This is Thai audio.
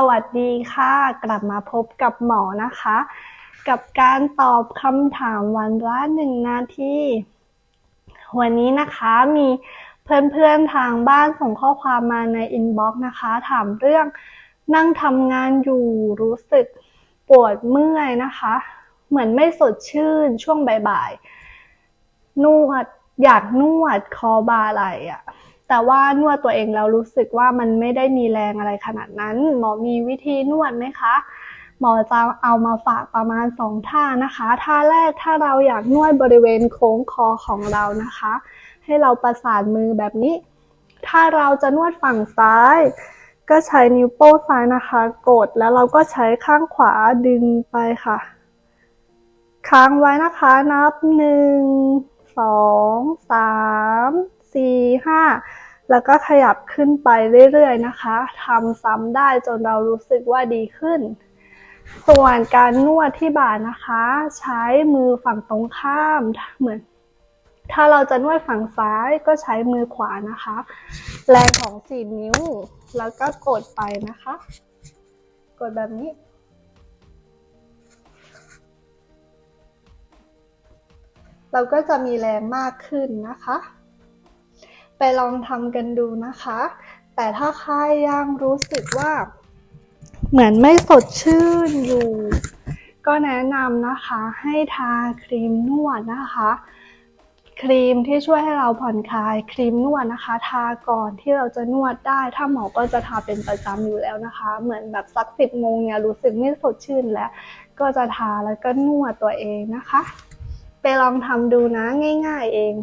สวัสดีค่ะ กลับมาพบกับหมอนะคะ กับการตอบคำถามวันละหนึ่งนาทีวันนี้นะคะมีเพื่อนๆทางบ้านส่งข้อความมาในอินบ็อกซ์นะคะ ถามเรื่องนั่งทำงานอยู่รู้สึกปวดเมื่อยนะคะ เหมือนไม่สดชื่นช่วงบ่ายๆนวดอยากนวดคอบาไหล่อะ แต่ว่านวดตัวเองแล้วรู้สึกว่ามันไม่ได้มีแรงอะไรขนาดนั้น หมอมีวิธีนวดไหมคะ หมอจะเอามาฝากประมาณสองท่านะคะ ท่าแรกถ้าเราอยากนวดบริเวณโค้งคอของเรานะคะ ให้เราประสานมือแบบนี้ ถ้าเราจะนวดฝั่งซ้าย ก็ใช้นิ้วโป้งซ้ายนะคะ กดแล้วเราก็ใช้ข้างขวาดึงไปค่ะ ค้างไว้นะคะนับหนึ่งสองสามสี่ห้า แล้วก็ขยับขึ้นไปเรื่อยๆนะคะทำซ้ำได้จนเรารู้สึกว่าดีขึ้น ส่วนการนวดที่บ่านะคะ ใช้มือฝั่งตรงข้ามเหมือน ถ้าเราจะนวดฝั่งซ้ายก็ใช้มือขวานะคะ แรงของสี่นิ้ว แล้วก็กดไปนะคะ กดแบบนี้เราก็จะมีแรงมากขึ้นนะคะ ไปลองทำกันดูนะคะ แต่ถ้าใครยังรู้สึกว่า เหมือนไม่สดชื่นอยู่ ก็แนะนำนะคะให้ทาครีมนวดนะคะ ครีมที่ช่วยให้เราผ่อนคลายครีมนวดนะคะ ทาก่อนที่เราจะนวดได้ ถ้าหมอก็จะทาเป็นประจำอยู่แล้วนะคะ เหมือนแบบสักสิบโมงเนี่ยรู้สึกไม่สดชื่นแล้ว ก็จะทาแล้วก็นวดตัวเองนะคะ ไปลองทำดูนะง่าย ๆเอง